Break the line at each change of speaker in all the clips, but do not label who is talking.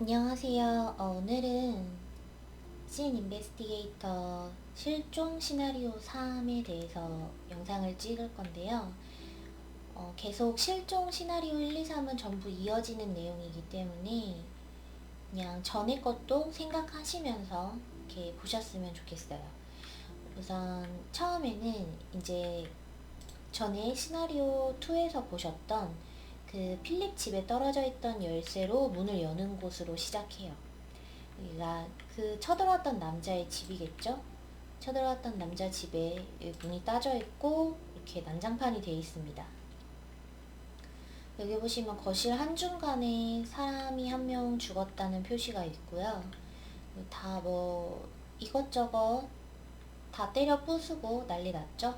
안녕하세요. 어, 오늘은 씬 인베스티게이터 실종 시나리오 3에 대해서 영상을 찍을 건데요. 어, 계속 실종 시나리오 1, 2, 3은 전부 이어지는 내용이기 때문에 그냥 전에 것도 생각하시면서 이렇게 보셨으면 좋겠어요. 우선 처음에는 이제 전에 시나리오 2에서 보셨던 그 필립 집에 떨어져 있던 열쇠로 문을 여는 곳으로 시작해요. 여기가 그 쳐들어왔던 남자의 집이겠죠? 쳐들어왔던 남자 집에 문이 따져 있고 이렇게 난장판이 되어 있습니다. 여기 보시면 거실 한중간에 사람이 한 명 죽었다는 표시가 있고요. 다 뭐 이것저것 다 때려 부수고 난리 났죠?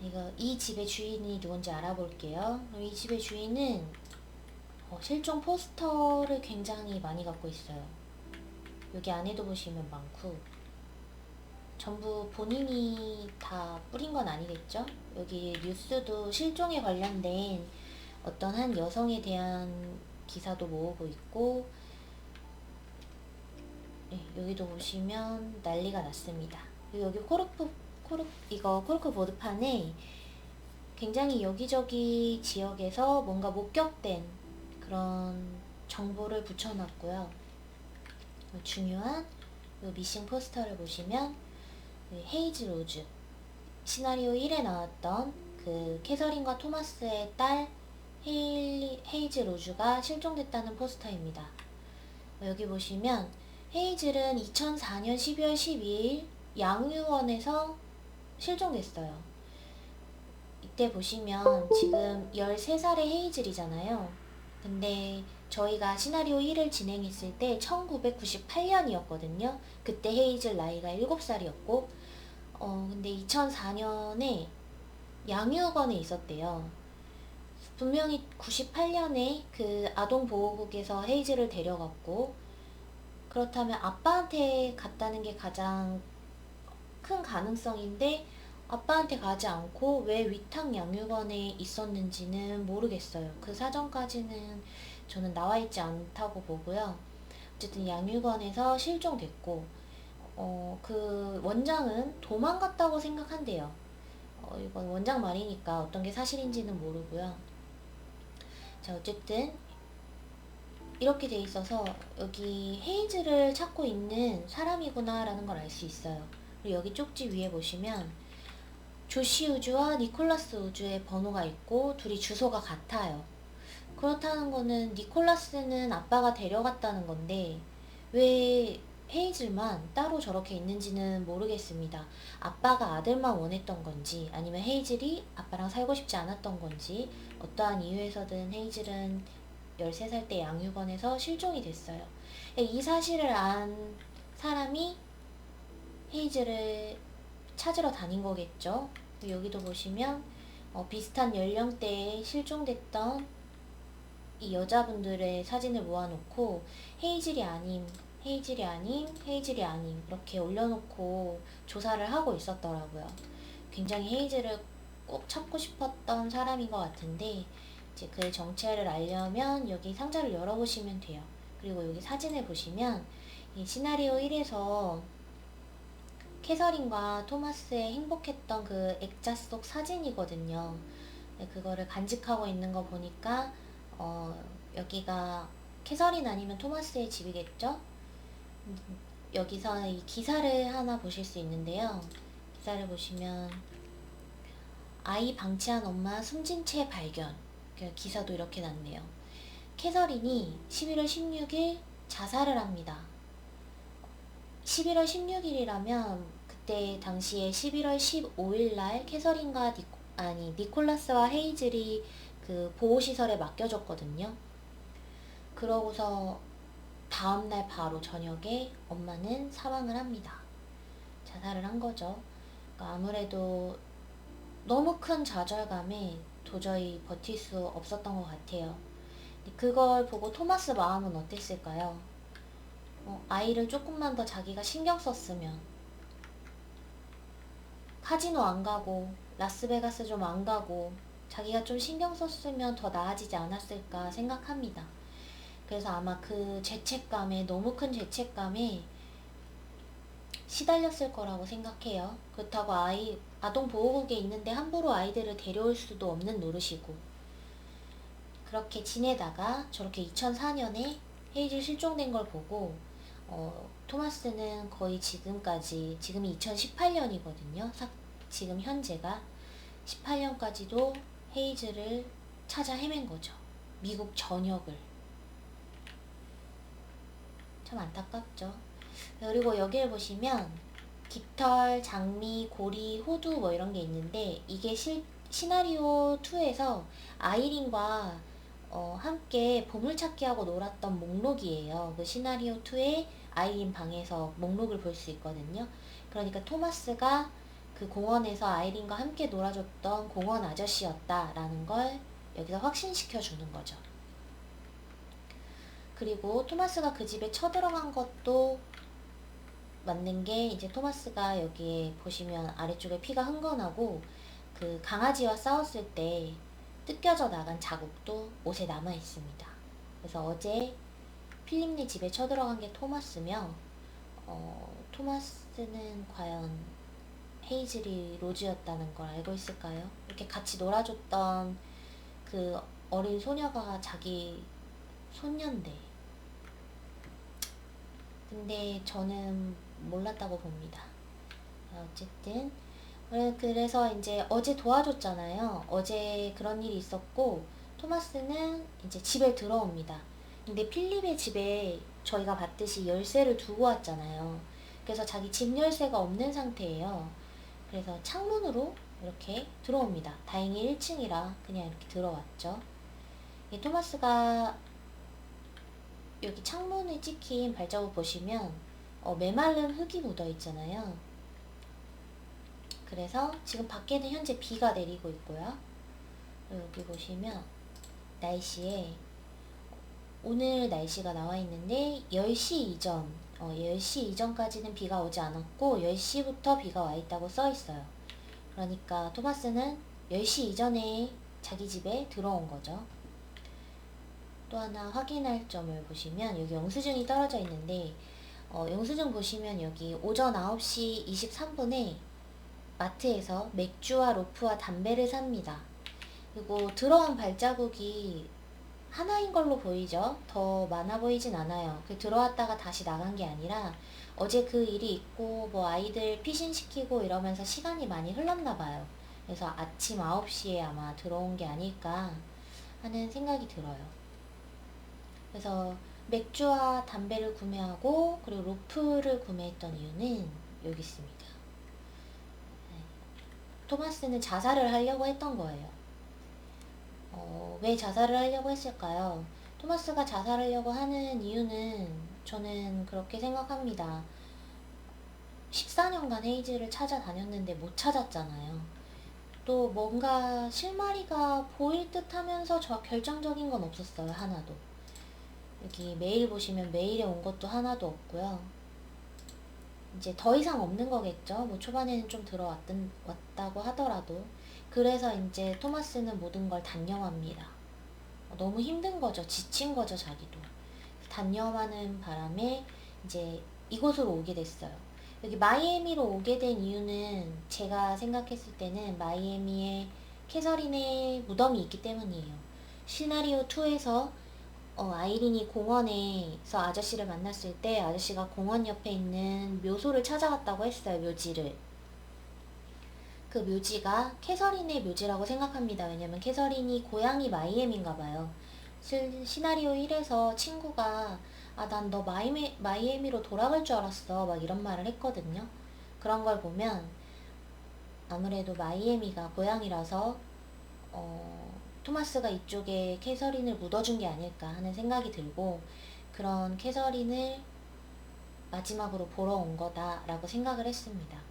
이거 이 집의 주인이 누군지 알아볼게요. 이 집의 주인은 어, 실종 포스터를 굉장히 많이 갖고 있어요. 여기 안에도 보시면 많고 전부 본인이 다 뿌린 건 아니겠죠? 여기 뉴스도 실종에 관련된 어떤 한 여성에 대한 기사도 모으고 있고 네, 여기도 보시면 난리가 났습니다. 여기 코르프 코르, 이거 코르크 보드판에 굉장히 여기저기 지역에서 뭔가 목격된 그런 정보를 붙여놨고요. 중요한 미싱 포스터를 보시면 헤이즈 로즈 시나리오 1에 나왔던 그 캐서린과 토마스의 딸 헤일리, 헤이즈 로즈가 실종됐다는 포스터입니다. 여기 보시면 헤이즐은 2004년 12월 12일 양유원에서 실종됐어요. 이때 보시면 지금 13살의 헤이즐이잖아요. 근데 저희가 시나리오 1을 진행했을 때 1998년이었거든요. 그때 헤이즐 나이가 7살이었고, 어, 근데 2004년에 양육원에 있었대요. 분명히 98년에 그 아동보호국에서 헤이즐을 데려갔고, 그렇다면 아빠한테 갔다는 게 가장 큰 가능성인데 아빠한테 가지 않고 왜 위탁 양육원에 있었는지는 모르겠어요. 그 사정까지는 저는 나와 있지 않다고 보고요. 어쨌든 양육원에서 실종됐고, 어, 그 원장은 도망갔다고 생각한대요. 어, 이건 원장 말이니까 어떤 게 사실인지는 모르고요. 자, 어쨌든 이렇게 돼 있어서 여기 헤이즈를 찾고 있는 사람이구나라는 걸 알 수 있어요. 여기 쪽지 위에 보시면 조시 우주와 니콜라스 우주의 번호가 있고 둘이 주소가 같아요. 그렇다는 거는 니콜라스는 아빠가 데려갔다는 건데 왜 헤이즐만 따로 저렇게 있는지는 모르겠습니다. 아빠가 아들만 원했던 건지 아니면 헤이즐이 아빠랑 살고 싶지 않았던 건지 어떠한 이유에서든 헤이즐은 13살 때 양육원에서 실종이 됐어요. 이 사실을 안 사람이 헤이즐을 찾으러 다닌 거겠죠. 여기도 보시면 어, 비슷한 연령대에 실종됐던 이 여자분들의 사진을 모아놓고 헤이즐이 아님, 헤이즐이 아님, 헤이즐이 아님 이렇게 올려놓고 조사를 하고 있었더라고요. 굉장히 헤이즐을 꼭 찾고 싶었던 사람인 것 같은데 이제 그 정체를 알려면 여기 상자를 열어보시면 돼요. 그리고 여기 사진을 보시면 이 시나리오 1에서 캐서린과 토마스의 행복했던 그 액자 속 사진이거든요. 네, 그거를 간직하고 있는 거 보니까 어, 여기가 캐서린 아니면 토마스의 집이겠죠? 여기서 이 기사를 하나 보실 수 있는데요. 기사를 보시면 아이 방치한 엄마 숨진 채 발견. 그 기사도 이렇게 났네요. 캐서린이 11월 16일 자살을 합니다. 11월 16일이라면 그때 당시에 11월 15일 날 캐서린과 니코, 아니 니콜라스와 헤이즐이 그 보호 시설에 맡겨졌거든요. 그러고서 다음 날 바로 저녁에 엄마는 사망을 합니다. 자살을 한 거죠. 그러니까 아무래도 너무 큰 좌절감에 도저히 버틸 수 없었던 것 같아요. 그걸 보고 토마스 마음은 어땠을까요? 어, 아이를 조금만 더 자기가 신경 썼으면 카지노 안 가고 라스베가스 좀 안 가고 자기가 좀 신경 썼으면 더 나아지지 않았을까 생각합니다. 그래서 아마 그 죄책감에 너무 큰 죄책감에 시달렸을 거라고 생각해요. 그렇다고 아이 아동 보호국에 있는데 함부로 아이들을 데려올 수도 없는 노릇이고 그렇게 지내다가 저렇게 2004년에 헤이즐 실종된 걸 보고 어, 토마스는 거의 지금까지 지금이 2018년이거든요. 지금 현재가 18년까지도 헤이즐을 찾아 헤맨 거죠. 미국 전역을. 참 안타깝죠. 그리고 여기를 보시면 깃털, 장미, 고리, 호두 뭐 이런 게 있는데 이게 실, 시나리오 2에서 아이린과 어, 함께 보물찾기하고 놀았던 목록이에요. 그 시나리오 2의 아이린 방에서 목록을 볼 수 있거든요. 그러니까 토마스가 그 공원에서 아이린과 함께 놀아줬던 공원 아저씨였다라는 걸 여기서 확신시켜 주는 거죠. 그리고 토마스가 그 집에 쳐들어간 것도 맞는 게 이제 토마스가 여기에 보시면 아래쪽에 피가 흥건하고 그 강아지와 싸웠을 때 뜯겨져 나간 자국도 옷에 남아 있습니다. 그래서 어제 필립네 집에 쳐들어간 게 토마스며 어, 토마스는 과연 헤이즐이 로즈였다는 걸 알고 있을까요? 이렇게 같이 놀아줬던 그 어린 소녀가 자기 손녀인데 근데 저는 몰랐다고 봅니다. 어쨌든 그래서 이제 어제 도와줬잖아요. 어제 그런 일이 있었고 토마스는 이제 집에 들어옵니다. 근데 필립의 집에 저희가 봤듯이 열쇠를 두고 왔잖아요. 그래서 자기 집 열쇠가 없는 상태예요. 그래서 창문으로 이렇게 들어옵니다. 다행히 1층이라 그냥 이렇게 들어왔죠. 이 토마스가 여기 창문에 찍힌 발자국 보시면 어, 메말른 흙이 묻어 있잖아요. 그래서 지금 밖에는 현재 비가 내리고 있고요. 여기 보시면 날씨에 오늘 날씨가 나와 있는데 10시 이전, 어, 10시 이전까지는 비가 오지 않았고 10시부터 비가 와 있다고 써 있어요. 그러니까 토마스는 10시 이전에 자기 집에 들어온 거죠. 또 하나 확인할 점을 보시면 여기 영수증이 떨어져 있는데 어, 영수증 보시면 여기 오전 9시 23분에 마트에서 맥주와 로프와 담배를 삽니다. 그리고 들어온 발자국이 하나인 걸로 보이죠? 더 많아 보이진 않아요. 그 들어왔다가 다시 나간 게 아니라 어제 그 일이 있고 뭐 아이들 피신시키고 이러면서 시간이 많이 흘렀나 봐요. 그래서 아침 9시에 아마 들어온 게 아닐까 하는 생각이 들어요. 그래서 맥주와 담배를 구매하고 그리고 로프를 구매했던 이유는 여기 있습니다. 네. 토마스는 자살을 하려고 했던 거예요. 어, 왜 자살을 하려고 했을까요? 토마스가 자살하려고 하는 이유는 저는 그렇게 생각합니다. 14년간 헤이즈를 찾아다녔는데 못 찾았잖아요. 또 뭔가 실마리가 보일 듯 하면서 저 결정적인 건 없었어요. 하나도. 여기 메일 보시면 메일에 온 것도 하나도 없고요. 이제 더 이상 없는 거겠죠. 뭐 초반에는 좀 들어왔던 왔다고 하더라도 그래서 이제 토마스는 모든 걸 단념합니다. 너무 힘든 거죠. 지친 거죠, 자기도. 단념하는 바람에 이제 이곳으로 오게 됐어요. 여기 마이애미로 오게 된 이유는 제가 생각했을 때는 마이애미에 캐서린의 무덤이 있기 때문이에요. 시나리오 2에서 어, 아이린이 공원에서 아저씨를 만났을 때 아저씨가 공원 옆에 있는 묘소를 찾아갔다고 했어요, 묘지를. 그 묘지가 캐서린의 묘지라고 생각합니다. 왜냐면 캐서린이 고향이 마이애미인가 봐요. 시나리오 1에서 친구가 아, 난 너 마이미, 마이애미로 돌아갈 줄 알았어. 막 이런 말을 했거든요. 그런 걸 보면 아무래도 마이애미가 고향이라서 어, 토마스가 이쪽에 캐서린을 묻어준 게 아닐까 하는 생각이 들고 그런 캐서린을 마지막으로 보러 온 거다라고 생각을 했습니다.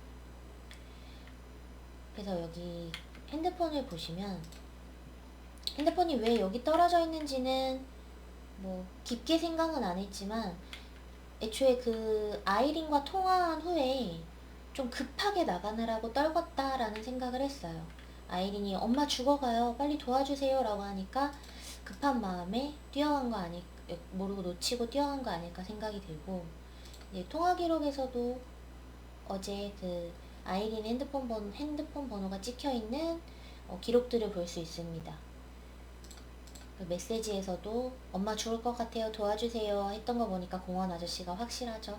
그래서 여기 핸드폰을 보시면 핸드폰이 왜 여기 떨어져 있는지는 뭐 깊게 생각은 안 했지만 애초에 그 아이린과 통화한 후에 좀 급하게 나가느라고 떨궜다라는 생각을 했어요. 아이린이 엄마 죽어가요. 빨리 도와주세요. 라고 하니까 급한 마음에 뛰어간 거 아니, 모르고 놓치고 뛰어간 거 아닐까 생각이 들고 통화 기록에서도 어제 그 아이린 핸드폰 번 핸드폰 번호가 찍혀 있는 어, 기록들을 볼 수 있습니다. 그 메시지에서도 엄마 죽을 것 같아요 도와주세요 했던 거 보니까 공원 아저씨가 확실하죠.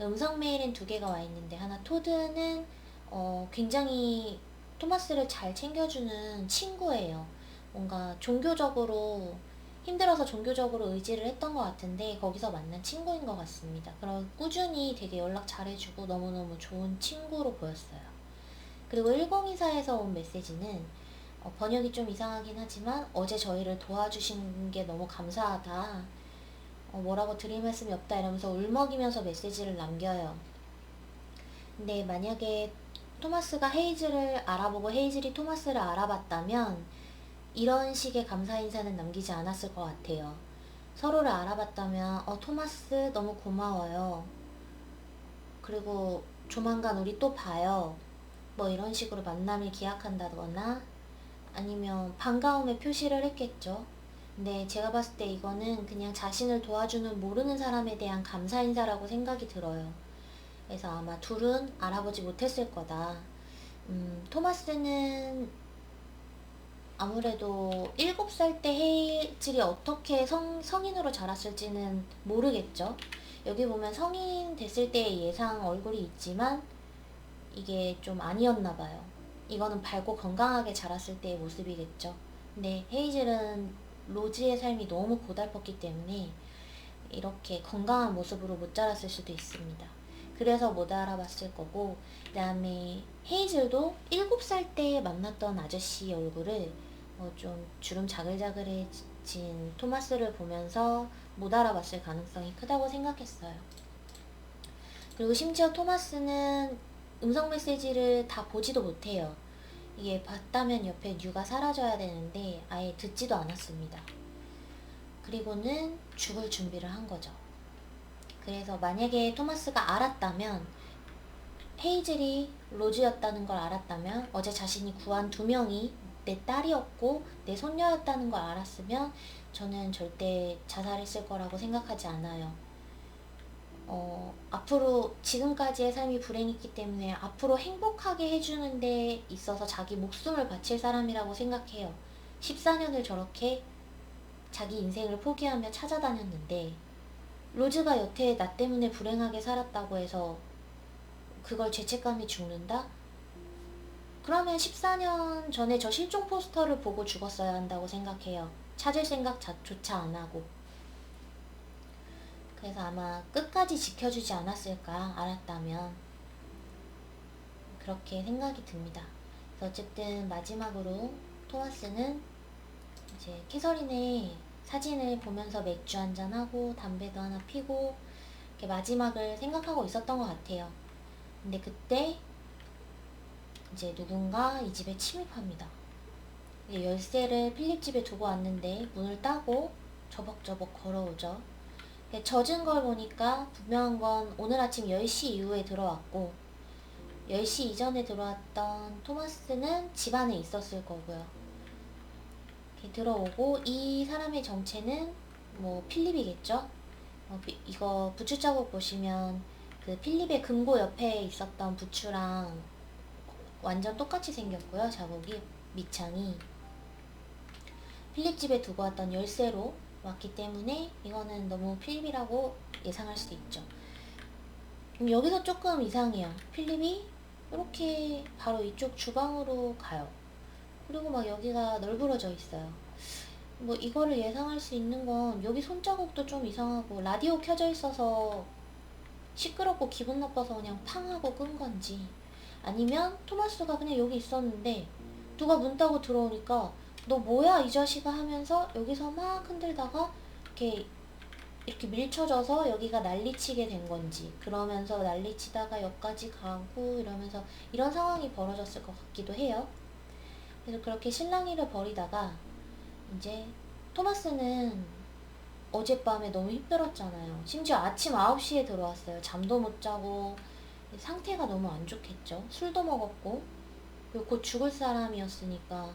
음성 메일은 두 개가 와 있는데 하나 토드는 어, 굉장히 토마스를 잘 챙겨주는 친구예요. 뭔가 종교적으로 힘들어서 종교적으로 의지를 했던 것 같은데 거기서 만난 친구인 것 같습니다. 그럼 꾸준히 되게 연락 잘해주고 너무너무 좋은 친구로 보였어요. 그리고 1024에서 온 메시지는 어, 번역이 좀 이상하긴 하지만 어제 저희를 도와주신 게 너무 감사하다. 어, 뭐라고 드릴 말씀이 없다 이러면서 울먹이면서 메시지를 남겨요. 근데 만약에 토마스가 헤이즐을 알아보고 헤이즐이 토마스를 알아봤다면 이런 식의 감사 인사는 남기지 않았을 것 같아요. 서로를 알아봤다면 어 토마스 너무 고마워요. 그리고 조만간 우리 또 봐요. 뭐 이런 식으로 만남을 기약한다거나 아니면 반가움의 표시를 했겠죠. 근데 제가 봤을 때 이거는 그냥 자신을 도와주는 모르는 사람에 대한 감사 인사라고 생각이 들어요. 그래서 아마 둘은 알아보지 못했을 거다. 음, 토마스는 아무래도 7살 때 헤이즐이 어떻게 성, 성인으로 자랐을지는 모르겠죠. 여기 보면 성인 됐을 때의 예상 얼굴이 있지만 이게 좀 아니었나 봐요. 이거는 밝고 건강하게 자랐을 때의 모습이겠죠. 근데 헤이즐은 로즈의 삶이 너무 고달팠기 때문에 이렇게 건강한 모습으로 못 자랐을 수도 있습니다. 그래서 못 알아봤을 거고 그 다음에 헤이즐도 7살 때 만났던 아저씨 얼굴을 어, 좀 주름 자글자글해진 토마스를 보면서 못 알아봤을 가능성이 크다고 생각했어요. 그리고 심지어 토마스는 음성 메시지를 다 보지도 못해요. 이게 봤다면 옆에 뉴가 사라져야 되는데 아예 듣지도 않았습니다. 그리고는 죽을 준비를 한 거죠. 그래서 만약에 토마스가 알았다면 헤이즐이 로즈였다는 걸 알았다면 어제 자신이 구한 두 명이 내 딸이었고 내 손녀였다는 걸 알았으면 저는 절대 자살했을 거라고 생각하지 않아요. 어, 앞으로 지금까지의 삶이 불행했기 때문에 앞으로 행복하게 해주는 데 있어서 자기 목숨을 바칠 사람이라고 생각해요. 14년을 저렇게 자기 인생을 포기하며 찾아다녔는데 로즈가 여태 나 때문에 불행하게 살았다고 해서 그걸 죄책감이 죽는다? 그러면 14년 전에 저 실종 포스터를 보고 죽었어야 한다고 생각해요. 찾을 생각조차 안 하고. 그래서 아마 끝까지 지켜주지 않았을까 알았다면 그렇게 생각이 듭니다. 그래서 어쨌든 마지막으로 토마스는 이제 캐서린의 사진을 보면서 맥주 한잔 하고 담배도 하나 피고 이렇게 마지막을 생각하고 있었던 것 같아요. 근데 그때 이제 누군가 이 집에 침입합니다. 열쇠를 필립 집에 두고 왔는데 문을 따고 저벅저벅 걸어오죠. 젖은 걸 보니까 분명한 건 오늘 아침 10시 이후에 들어왔고 10시 이전에 들어왔던 토마스는 집 안에 있었을 거고요. 들어오고 이 사람의 정체는 뭐 필립이겠죠? 어, 이거 부추 자국 보시면 그 필립의 금고 옆에 있었던 부추랑 완전 똑같이 생겼고요. 자국이 밑창이 필립 집에 두고 왔던 열쇠로 왔기 때문에 이거는 너무 필립이라고 예상할 수도 있죠. 여기서 조금 이상해요. 필립이 이렇게 바로 이쪽 주방으로 가요. 그리고 막 여기가 널브러져 있어요. 뭐 이거를 예상할 수 있는 건 여기 손자국도 좀 이상하고 라디오 켜져 있어서 시끄럽고 기분 나빠서 그냥 팡 하고 끈 건지 아니면 토마스가 그냥 여기 있었는데 누가 문 따고 들어오니까 너 뭐야 이 자식아 하면서 여기서 막 흔들다가 이렇게 이렇게 밀쳐져서 여기가 난리치게 된 건지 그러면서 난리치다가 여기까지 가고 이러면서 이런 상황이 벌어졌을 것 같기도 해요. 그래서 그렇게 실랑이를 벌이다가 이제 토마스는 어젯밤에 너무 힘들었잖아요. 심지어 아침 9시에 들어왔어요. 잠도 못 자고 상태가 너무 안 좋겠죠. 술도 먹었고 그리고 곧 죽을 사람이었으니까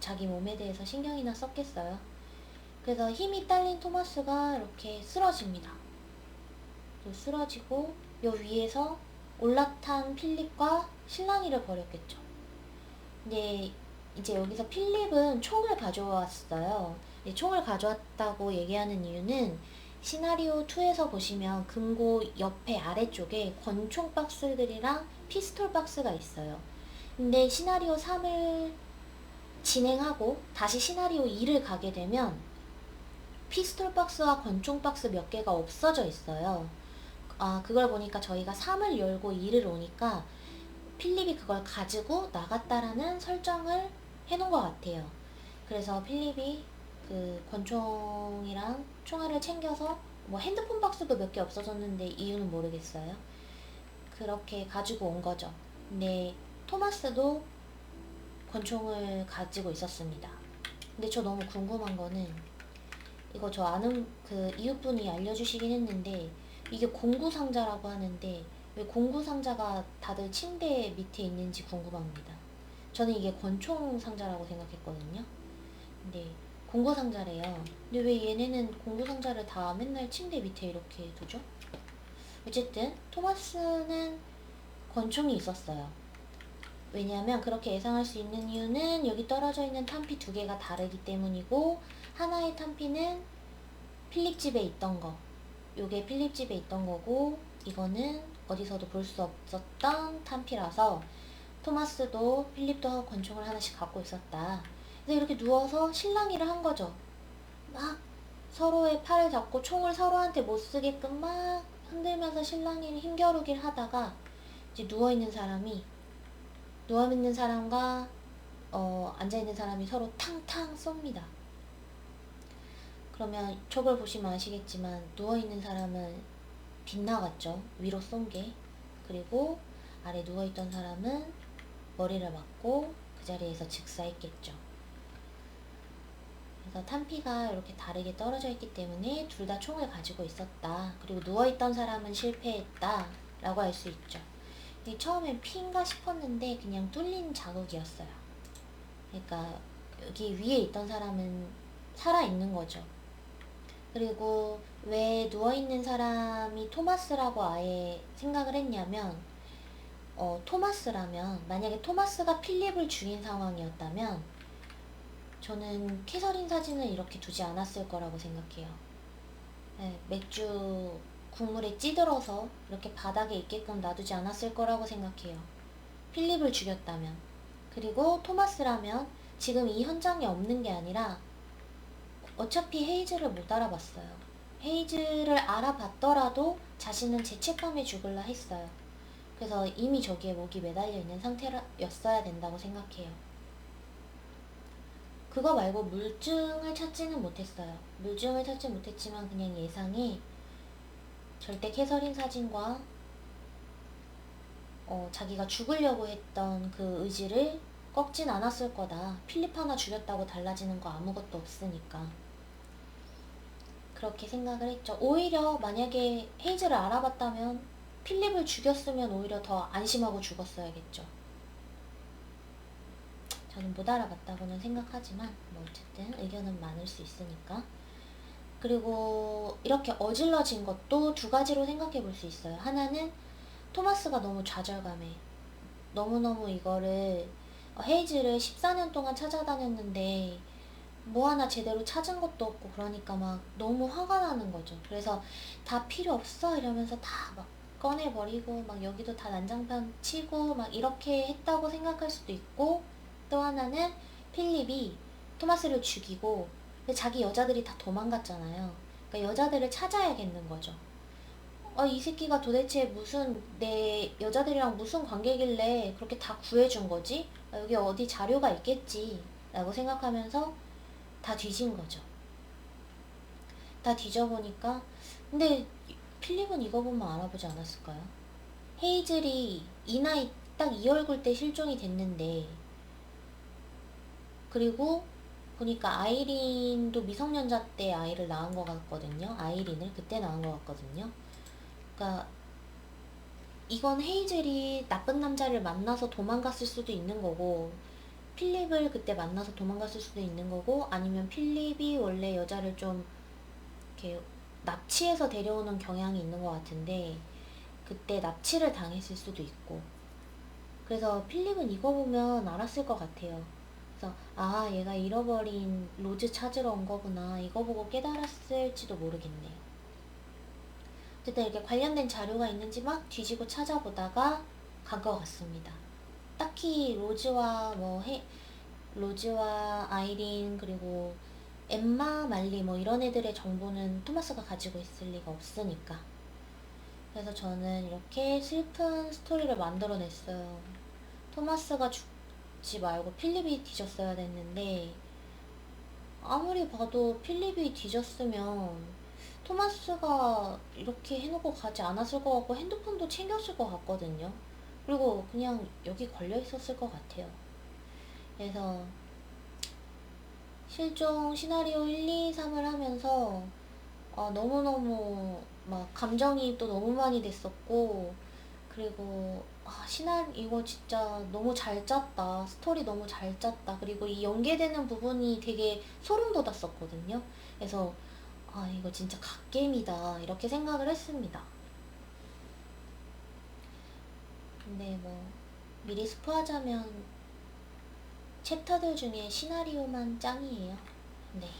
자기 몸에 대해서 신경이나 썼겠어요. 그래서 힘이 딸린 토마스가 이렇게 쓰러집니다. 또 쓰러지고 요 위에서 올라탄 필립과 실랑이를 벌였겠죠. 근데 이제 여기서 필립은 총을 가져왔어요. 네, 총을 가져왔다고 얘기하는 이유는 시나리오 2에서 보시면 금고 옆에 아래쪽에 권총 박스들이랑 피스톨 박스가 있어요. 근데 시나리오 3을 진행하고 다시 시나리오 2를 가게 되면 피스톨 박스와 권총 박스 몇 개가 없어져 있어요. 아, 그걸 보니까 저희가 3을 열고 2를 오니까 필립이 그걸 가지고 나갔다라는 설정을 해놓은 것 같아요. 그래서 필립이 그 권총이랑 총알을 챙겨서 뭐 핸드폰 박스도 몇 개 없어졌는데 이유는 모르겠어요. 그렇게 가지고 온 거죠. 근데 토마스도 권총을 가지고 있었습니다. 근데 저 너무 궁금한 거는 이거 저 아는 그 이웃분이 알려주시긴 했는데 이게 공구 상자라고 하는데 왜 공구 상자가 다들 침대 밑에 있는지 궁금합니다. 저는 이게 권총 상자라고 생각했거든요. 근데 공구 상자래요. 근데 왜 얘네는 공구 상자를 다 맨날 침대 밑에 이렇게 두죠? 어쨌든 토마스는 권총이 있었어요. 왜냐하면 그렇게 예상할 수 있는 이유는 여기 떨어져 있는 탄피 두 개가 다르기 때문이고 하나의 탄피는 필립 집에 있던 거 요게 필립 집에 있던 거고 이거는 어디서도 볼 수 없었던 탄피라서 토마스도 필립도 권총을 하나씩 갖고 있었다. 그래서 이렇게 누워서 실랑이를 한 거죠. 막 서로의 팔을 잡고 총을 서로한테 못 쓰게끔 막 흔들면서 실랑이를 힘겨루기를 하다가 이제 누워 있는 사람이 누워 있는 사람과 어, 앉아 있는 사람이 서로 탕탕 쏩니다. 그러면 저걸 보시면 아시겠지만 누워 있는 사람은 빗나갔죠. 위로 쏜 게. 그리고 아래 누워 있던 사람은 머리를 맞고 그 자리에서 즉사했겠죠. 그래서 탄피가 이렇게 다르게 떨어져 있기 때문에 둘 다 총을 가지고 있었다. 그리고 누워있던 사람은 실패했다. 라고 할 수 있죠. 처음엔 피인가 싶었는데 그냥 뚫린 자국이었어요. 그러니까 여기 위에 있던 사람은 살아있는 거죠. 그리고 왜 누워있는 사람이 토마스라고 아예 생각을 했냐면, 어, 토마스라면, 만약에 토마스가 필립을 죽인 상황이었다면, 저는 캐서린 사진을 이렇게 두지 않았을 거라고 생각해요. 네, 맥주 국물에 찌들어서 이렇게 바닥에 있게끔 놔두지 않았을 거라고 생각해요. 필립을 죽였다면. 그리고 토마스라면 지금 이 현장에 없는 게 아니라 어차피 헤이즈를 못 알아봤어요. 헤이즈를 알아봤더라도 자신은 죄책감에 죽을라 했어요. 그래서 이미 저기에 목이 매달려 있는 상태였어야 된다고 생각해요. 그거 말고 물증을 찾지는 못했어요. 물증을 찾지 못했지만 그냥 예상이 절대 캐서린 사진과 어, 자기가 죽으려고 했던 그 의지를 꺾진 않았을 거다. 필립 하나 죽였다고 달라지는 거 아무것도 없으니까. 그렇게 생각을 했죠. 오히려 만약에 헤이즈를 알아봤다면 필립을 죽였으면 오히려 더 안심하고 죽었어야겠죠. 저는 못 알아봤다고는 생각하지만 뭐 어쨌든 의견은 많을 수 있으니까. 그리고 이렇게 어질러진 것도 두 가지로 생각해 볼 수 있어요. 하나는 토마스가 너무 좌절감에 너무너무 이거를 어, 헤이즈를 14년 동안 찾아다녔는데 뭐 하나 제대로 찾은 것도 없고 그러니까 막 너무 화가 나는 거죠. 그래서 다 필요 없어 이러면서 다 막 꺼내버리고 막 여기도 다 난장판 치고 막 이렇게 했다고 생각할 수도 있고 또 하나는 필립이 토마스를 죽이고 자기 여자들이 다 도망갔잖아요. 그러니까 여자들을 찾아야겠는 거죠. 어, 이 새끼가 도대체 무슨 내 여자들이랑 무슨 관계길래 그렇게 다 구해준 거지? 아, 여기 어디 자료가 있겠지. 라고 생각하면서 다 뒤진 거죠. 다 뒤져보니까 근데 필립은 이거 보면 알아보지 않았을까요? 헤이즐이 이 나이 딱 이 얼굴 때 실종이 됐는데 그리고 보니까 아이린도 미성년자 때 아이를 낳은 것 같거든요. 아이린을 그때 낳은 것 같거든요. 그러니까 이건 헤이즐이 나쁜 남자를 만나서 도망갔을 수도 있는 거고 필립을 그때 만나서 도망갔을 수도 있는 거고 아니면 필립이 원래 여자를 좀 이렇게 납치해서 데려오는 경향이 있는 것 같은데 그때 납치를 당했을 수도 있고 그래서 필립은 이거 보면 알았을 것 같아요. 그래서 아 얘가 잃어버린 로즈 찾으러 온 거구나 이거 보고 깨달았을지도 모르겠네요. 어쨌든 이렇게 관련된 자료가 있는지 막 뒤지고 찾아보다가 간 것 같습니다. 딱히 로즈와 뭐 해, 로즈와 아이린 그리고 엠마, 말리 뭐 이런 애들의 정보는 토마스가 가지고 있을 리가 없으니까. 그래서 저는 이렇게 슬픈 스토리를 만들어냈어요. 토마스가 죽 지 말고 필립이 뒤졌어야 됐는데 아무리 봐도 필립이 뒤졌으면 토마스가 이렇게 해놓고 가지 않았을 것 같고 핸드폰도 챙겼을 것 같거든요. 그리고 그냥 여기 걸려 있었을 것 같아요. 그래서 실종 시나리오 1, 2, 3을 하면서 아, 너무너무 막 감정이입도 너무 많이 됐었고 그리고 아, 시나 이거 진짜 너무 잘 짰다. 스토리 너무 잘 짰다. 그리고 이 연계되는 부분이 되게 소름 돋았었거든요. 그래서 아, 이거 진짜 갓겜이다. 이렇게 생각을 했습니다. 근데 뭐 미리 스포하자면 챕터들 중에 시나리오만 짱이에요. 네.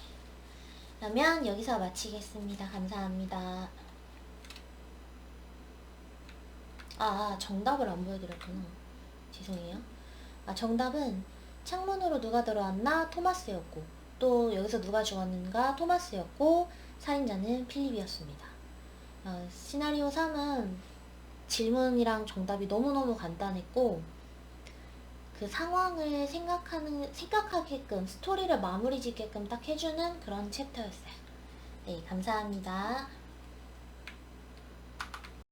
그러면 여기서 마치겠습니다. 감사합니다. 아, 정답을 안 보여드렸구나. 죄송해요. 아, 정답은 창문으로 누가 들어왔나 토마스였고 또 여기서 누가 죽었는가 토마스였고 살인자는 필립이었습니다. 어, 시나리오 3은 질문이랑 정답이 너무너무 간단했고 그 상황을 생각하는 생각하게끔 스토리를 마무리 짓게끔 딱 해주는 그런 챕터였어요. 네, 감사합니다.